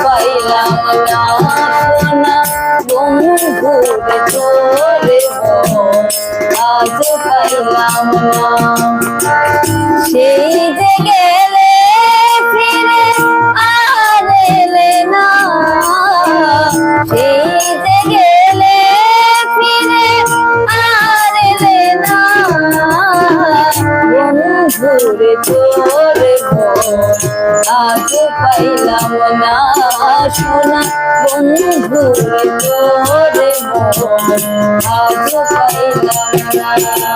পাইলাম না। সোনা বন্ধু তোরে আজ পাইলাম না। পাইলাম না সোনা বন্ধুরে তোরে আজ পাইলাম না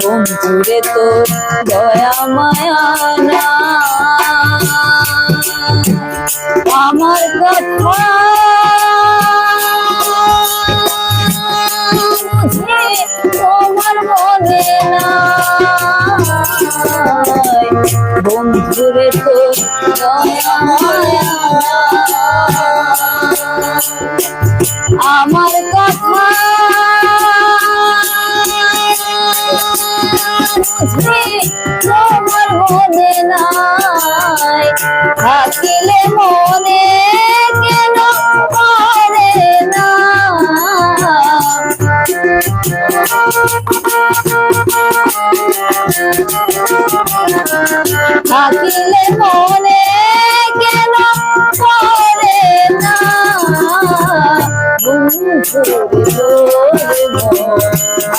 বন্ধুরে তো দয়া মায়া না। আমার কথা তোমার মনে না বন্ধুরে তো দয়া মায়া না। থাকিলে মনে কেন করে না? থাকিলে মনে কেন করে না?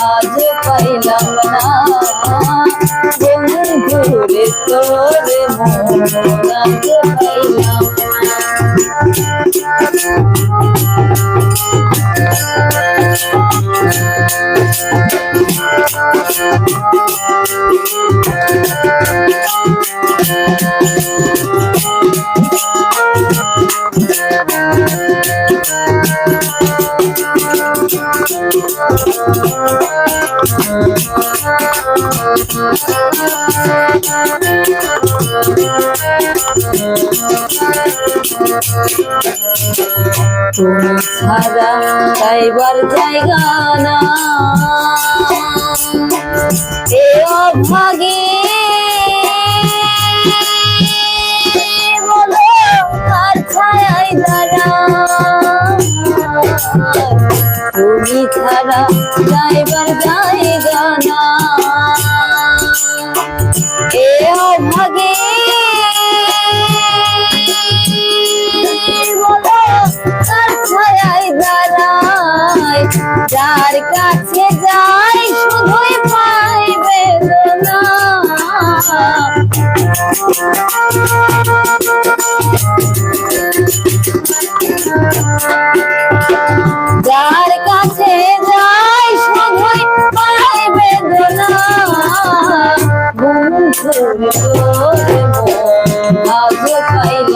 আজ পাইলাম না। বন্ধুরে তোরে মন আজ পাইলাম না তুমি ছাড়া যাইবার জায়গা না। এ অভাগে তুমি ছাড়া যাইবার জায়গা না। এ অভাগে যার কাছে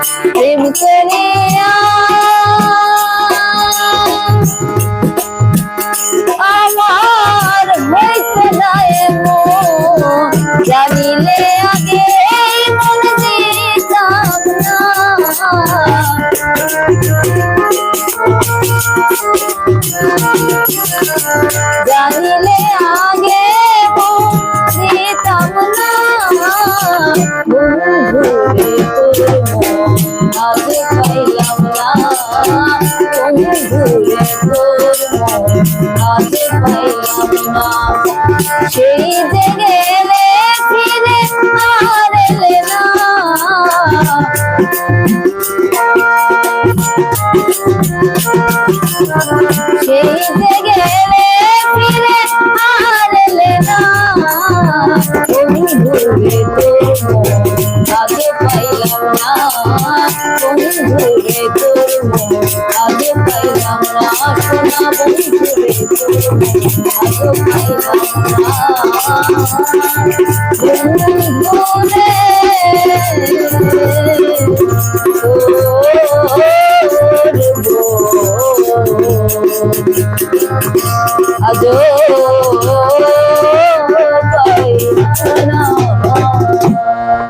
প্রেম করিয়া আমার হইতে যায় মন জানিলে আগে মন দিতাম না জানিলে আগে মন দিতাম না বন্ধুরে আজ পাইলাম না বন্ধুরে তোর মন না সেই যে গেলে ফিরে আর এলে না সেই যে গেলে ফিরে আর এলে না বন্ধু রে তোর বন্ধু